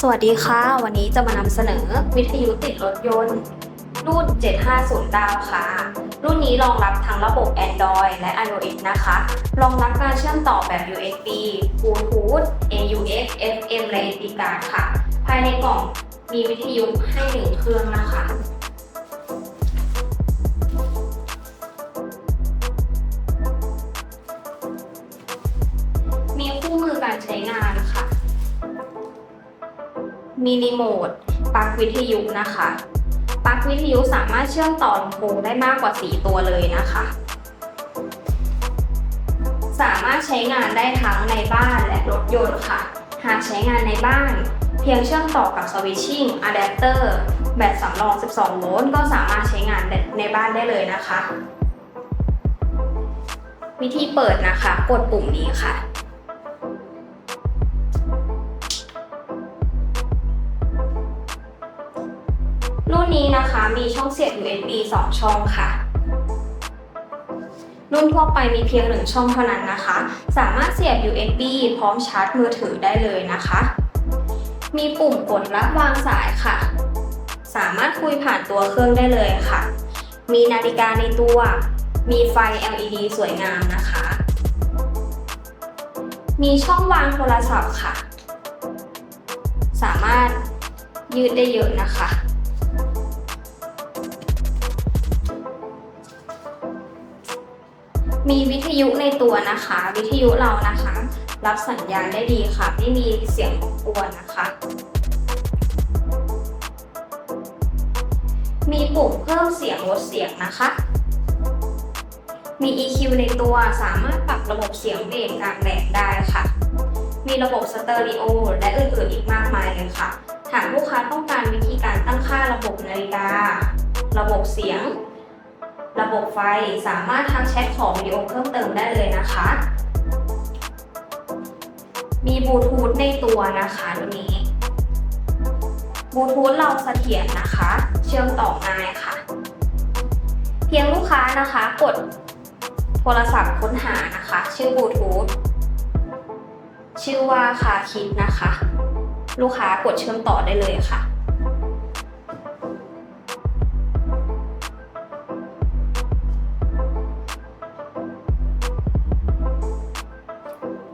สวัสดีค่ะ วันนี้จะมานำเสนอวิทยุติดรถยนต์ รุ่น 7509ค่ะ รุ่นนี้รองรับทั้งระบบ Android และ iOS นะคะ รองรับการเชื่อมต่อแบบ USB Bluetooth AUX FM และ SD card ค่ะ ภายในกล่องมีวิทยุให้หนึ่งเครื่องนะคะ มีรีโมทปลั๊กวิทยุนะคะปลั๊กวิทยุสามารถเชื่อมต่อลำโพงได้มากกว่า 4 ตัวเลยนะคะ สามารถใช้งานได้ทั้งในบ้านและรถยนต์ค่ะ หากใช้งานในบ้าน เพียงเชื่อมต่อกับสวิตชิ่งอะแดปเตอร์แบตสำรอง 12 โวลต์ก็สามารถใช้งานในบ้านได้เลยนะคะ วิธีเปิดนะคะ กดปุ่มนี้ค่ะ นี้นะคะมีช่องเสียบ USB 2 ช่องค่ะ รุ่นทั่วไปมีเพียงหนึ่งช่องเท่านั้นนะคะ สามารถเสียบ USB พร้อมชาร์จมือถือได้เลยนะคะ มีปุ่มกดรับวางสายค่ะ สามารถคุยผ่านตัวเครื่องได้เลยค่ะ มีนาฬิกาในตัว มีไฟ LED สวยงามนะคะ มีช่องวางโทรศัพท์ค่ะ สามารถยืดได้เยอะนะคะ มีวิทยุในตัวนะคะ วิทยุเรานะคะ รับสัญญาณได้ดีค่ะ ไม่มีเสียงรบกวนนะคะ มีปุ่มเพิ่มเสียงลดเสียงนะคะ มี EQ ในตัวสามารถปรับระบบเสียงเบสกลางแดดได้ค่ะ มีระบบสเตอริโอและอื่นๆอีกมากมายเลยค่ะ หากลูกค้าต้องการวิธีการตั้งค่าระบบนาฬิกา ระบบเสียง ระบบไฟสามารถทักแชทขอวิดีโอเพิ่มเติมได้เลยนะคะ มีบลูทูธในตัวนะคะตัวนี้บลูทูธเราเสถียรนะคะ เชื่อมต่อง่ายค่ะ เพียงลูกค้านะคะกดโทรศัพท์ค้นหานะคะ ชื่อบลูทูธชื่อว่าคาคิดนะคะ ลูกค้ากดเชื่อมต่อได้เลยค่ะ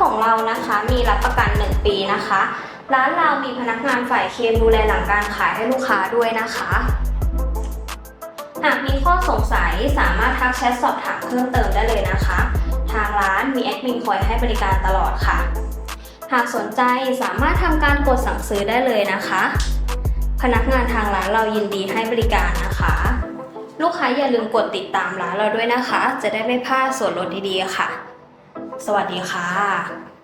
ของเรานะคะมีรับประกัน 1 ปีนะคะ ร้านเรามีพนักงานฝ่ายเคมดูแลหลังการขายให้ลูกค้าด้วยนะคะ หากมีข้อสงสัยสามารถทักแชทสอบถามเพิ่มเติมได้เลยนะคะ ทางร้านมีแอดมินคอยให้บริการตลอดค่ะ หากสนใจสามารถทำการกดสั่งซื้อได้เลยนะคะ พนักงานทางร้านเรายินดีให้บริการนะคะลูกค้าอย่าลืมกดติดตามร้านเราด้วยนะคะ จะได้ไม่พลาดส่วนลดดีๆค่ะ สวัสดีค่ะ